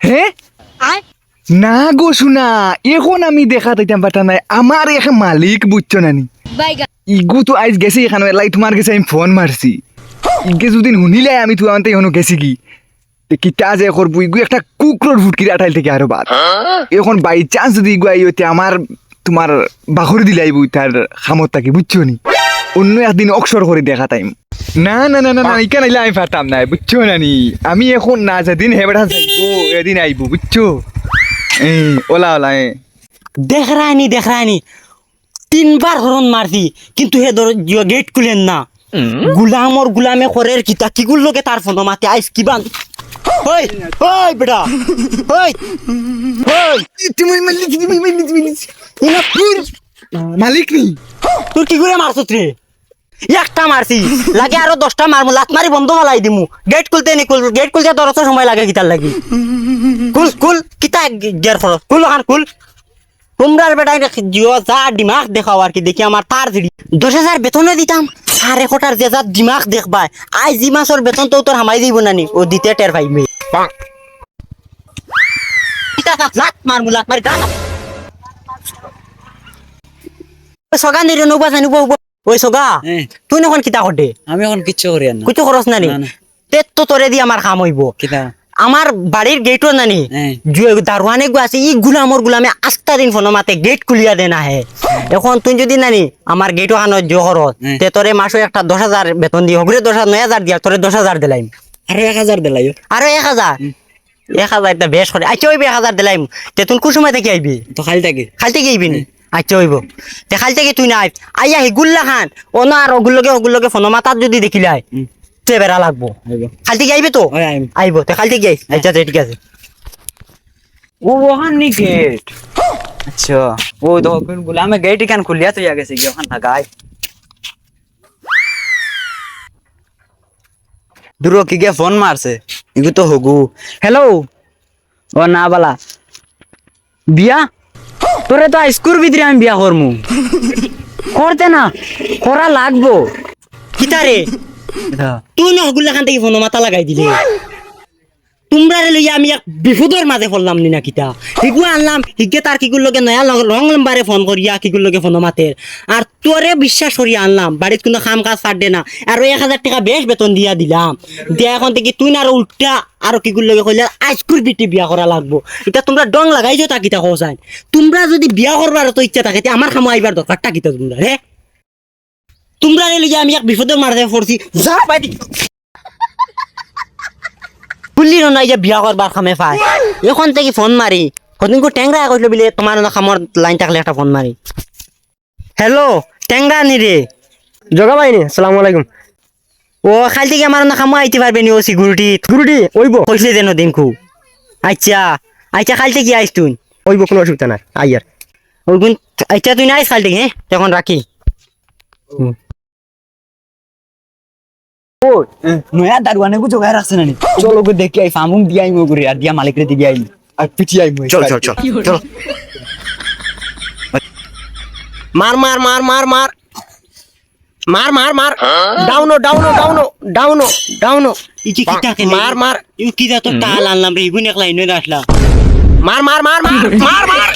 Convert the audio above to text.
হ্যাঁ না গো শোনা এখন আমি দেখা তাইতাম পাঠা নাই। আমার এখন মালিক বুঝছ নানি। ইগু তো আইজ গেছি এখানে লাই তোমার কাছে আমি ফোন মারছি ইগে যদি শুনিলে আমি তো আনতে এখনও গেছি কি। কিতা যে করব ইগু একটা কুকুরের ফুটকি আঠাইল থেকে আরও বাদ। এখন বাই চান্স যদি ইগু আই আমার তোমার বাখরি দিলাইব তার খামত থাকি বুঝছ নি? অন্য একদিন অক্ষর করে দেখা টাইম। না না না না না ইকা নাইলে আমি পারতাম না বুঝছ নানি আমি এখন না যেদিন হেবেটা যাইবো এদিন আইবো বুঝছ? এই ওলা ওলা এ। দেখ রানি দেখ রানি তিনবার হরণ মারছি কিন্তু হে ধর গেট খুলেন না। গুলামর গুলামে করের কিতা কিগুর লোকে তার ফোন মাতে আইস কিবান ওই ওই বেটা। ওই ওই তুমি মালিক তুমি মালিক তুমি তুই মালিক নি? তুই কি করে মারছ রে একটা মারছি। লাগে আরও দশটা মারমু, লাত মারি বন্ধ হলাই দিমু। গেট খুলতে নি, খুল গেট খুলতে দরস সময় লাগে কিতার লাগি। কুল কুল কিতা গের ফর কুল ওখান কুল তোমরার বেটাই জিও যা দিমাগ দেখাও আর কি, দেখি আমার তার জিডি দশ হাজার বেতনে দিতাম সাড়ে কোটার যে যা দিমাগ দেখবাই। আই জি মাসের বেতন তো তোর হামাই দিব নানি। ও দিতে টের কাপ লাত মারমু লাত মারি গান সগা নৌবা জানিব ওই সগা। তুই নখন কিতা করতে আমি এখন কিচ্ছু করি না কিছু খরচ নানি। তে তো তোরে দি আমার কাম হইব। কিতা? আমার বাড়ির গেটও নানি। দারোয়ানে গো আছে ই গুলামর গুলামে আস্তা দিন ফোন মাতে গেট খুলিয়া এখন তুই যদি নানি আমার গেটও জহরত হ্যাঁ। তে তোরে মাসে একটা দশ হাজার বেতন দি হগরে দশ হাজার নয় হাজার দিয়া তোরে দশ হাজার দিলাইম। আরও এক হাজার দিলাইও। আরও এক হাজার এক হাজার এটা বেশ করে আচ্ছা হইবে এক হাজার দিলাইম। তে তুই কোন সময় থেকে আইবি তো খালি থাকে। খাল থেকে আইবি নি? আচ্ছা হইব। তে খাল থেকে তুই নাই। আইয়া হিগুল্লা খান। ও না আর ওগুলোকে ওগুলোকে ফোন মাতার যদি দেখিলাই তে বেড়া লাগবো। হইব খাল থেকে আইবে তো? ওই আইম আইব তে খাল থেকে আই আচ্ছা আচ্ছা, ঠিক আছে? ও ওখান নি গেট। আচ্ছা। ও তো বলে আমি গেট কেন খুলিয়া তো গেছে কি ওখান থাকায় দূর কি গে ফোন মারছে ইগু তো হগু। হ্যালো ও না বালা। বিয়া? তোরে তো স্কুল ভিতরে আমি বিয়া করমু। করতে না করা লাগবো। কিতারে? তুই না হগুলা খান থেকে ফোন মাথা লাগাই দিলে। তোমরা রে লইয়া আমি এক বিপদের মাঝে পড়লাম নি না কিতা? হিগু আনলাম হিগে তার কিগুর লগে নয়া লং- রং লম্বারে ফোন করিয়া কিগুর লগে ফোন মাতের আর তোরে বিশ্বাস করিয়া আনলাম, বাড়িত কোনো কাম কাজ ছাড় না। আর এক হাজার টাকা বেশ বেতন দিয়া দিলাম। দিয়া এখন থেকে তুই না আরও উল্টা আর কিগুর লগে কইলে আজকুর বিটি বিয়া করা লাগবো। এটা তোমরা ডং লাগাইছো তা কিতা হোসাইন তোমরা যদি বিয়া করবার তো ইচ্ছা থাকে আমার খামো আইবার দরকারটা কিতা তোমরা হে তোমরা রে লইয়া আমি এক বিপদের মারতে পড়ছি। যা বাইদি। বুঝলি না যে বিয়া করবার খামে পাই। এখন থেকে ফোন মারি কদিন কো ট্যাংরা কইল বিলে তোমার না খামর লাইন থাকলে একটা ফোন মারি হ্যালো ট্যাংরা নি রে জগা বাইনি সালাম আলাইকুম। ও খাল থেকে আমার না খামো আইতে পারবে নি ও সিকিউরিটি গুরুটি ওইব কইছে দেন দিনকু আচ্ছা আচ্ছা খাল থেকে আইস তুই। ওইব কোনো অসুবিধা নাই আইয়ার ওই গুণ আচ্ছা তুই না আইস খাল থেকে হ্যাঁ তখন রাখি ও নয়া দারুয়ানে কো জোগায় রাখছে না চলো গো দেখি আই ফামুং দিয়া আই মগুরি আর দিয়া মালিক রে দিয়া আই আর পিটি আই মই চল চল চল চল। মার মার মার মার মার। মার মার মার। ডাউনো ডাউনো ডাউনো ডাউনো ডাউনো ইকি কিটা কে মার মার। ইউ কিটা তো টাল আনলাম রে ইগুন একলা ইনে আসলা। মার মার মার মার মার মার।